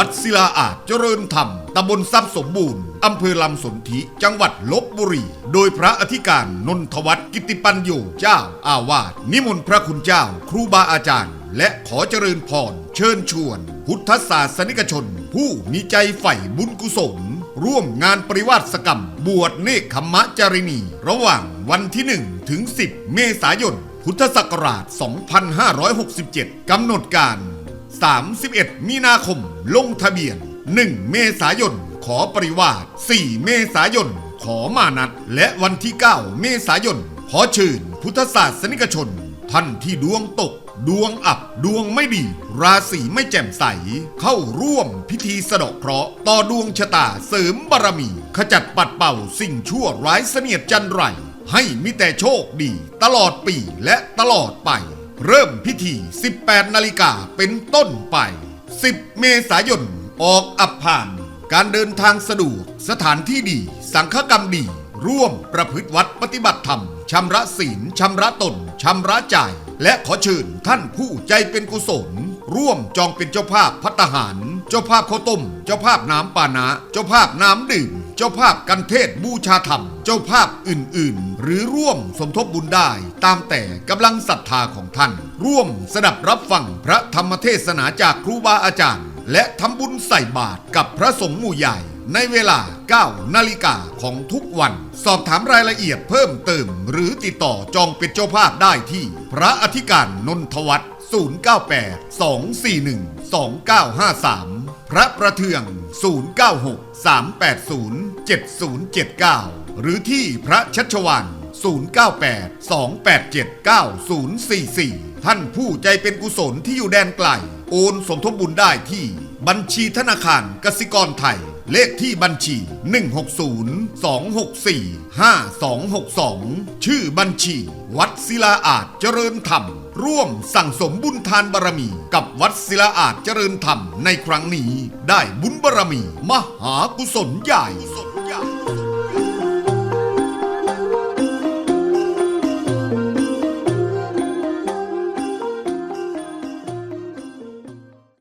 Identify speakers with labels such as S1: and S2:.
S1: ัดศิลาอาจเจริญธรรมตำบลทรัพย์สมบูรณ์อำเภอลำสนธิจังหวัดลบบุรี โดยพระอธิการนนทวัฒน์กิติปัญโยเจ้าอาวาสนิมนต์พระคุณเจ้า ครูบาอาจารย์ และขอเจริญพรเชิญชวน พุทธศาสนิกชน ผู้มีใจใฝ่บุญกุศล ร่วมงานปริวาสกรรม บวชเนคขมะจารินีระหว่างวันที่ 1 ถึง 10 เมษายนพุทธศักราช 2567 กำหนดการ 31 มีนาคม ลงทะเบียน 1 เมษายน ขอปริวาส 4 เมษายน ขอมานัด และวันที่ 9 เมษายน ขอเชิญพุทธศาสนิกชน ท่านที่ดวงตก ดวงอับ ดวงไม่ดี ราศีไม่แจ่มใส เข้าร่วมพิธีสะเดาะเคราะห์ต่อดวงชะตาเสริมบารมี ขจัดปัดเป่าสิ่งชั่วร้ายเสนียดจันไรให้มีแต่โชคดีตลอดปีและตลอดไป เริ่มพิธี 18 นาฬิกาเป็นต้นไป 10 เมษายน ออกอับผ่าน การเดินทางสะดวก สถานที่ดี สังฆกรรมดี ร่วมประพฤติวัดปฏิบัติธรรม ชำระศีล ชำระตน ชำระใจ และขอเชิญท่านผู้ใจเป็นกุศล ร่วมจองเป็นเจ้าภาพพัตหาร เจ้าภาพข้าวต้ม เจ้าภาพน้ำปานะ เจ้าภาพน้ำดื่ม จ้าภาพกันเทศบูชาธรรม เจ้าภาพอื่นๆ หรือร่วมสมทบบุญได้ ตามแต่กำลังศรัทธาของท่าน ร่วมสดับรับฟังพระธรรมเทศนาจากครูบาอาจารย์ และทำบุญใส่บาตรกับพระสงฆ์หมู่ใหญ่ในเวลา 9 นาฬิกาของทุกวัน สอบถามรายละเอียดเพิ่มเติม หรือติดต่อจองเป็นเจ้าภาพได้ที่ พระอธิการนนทวัฒน์098 241 2953 พระประเทือง 096 380 7079 หรือที่พระชัชวาน098 287 9044 ท่านผู้ใจเป็นกุศลที่อยู่แดนไกล โอนสมทบบุญได้ที่บัญชีธนาคารกสิกรไทย เลขที่บัญชี 160 264 5262 ชื่อบัญชี วัดศิลาอาจเจริญธรรม ร่วมสั่งสมบุญทานบารมี กับวัดศิลาอาจเจริญธรรมในครั้งนี้ ได้บุญบารมี มหากุศลใหญ่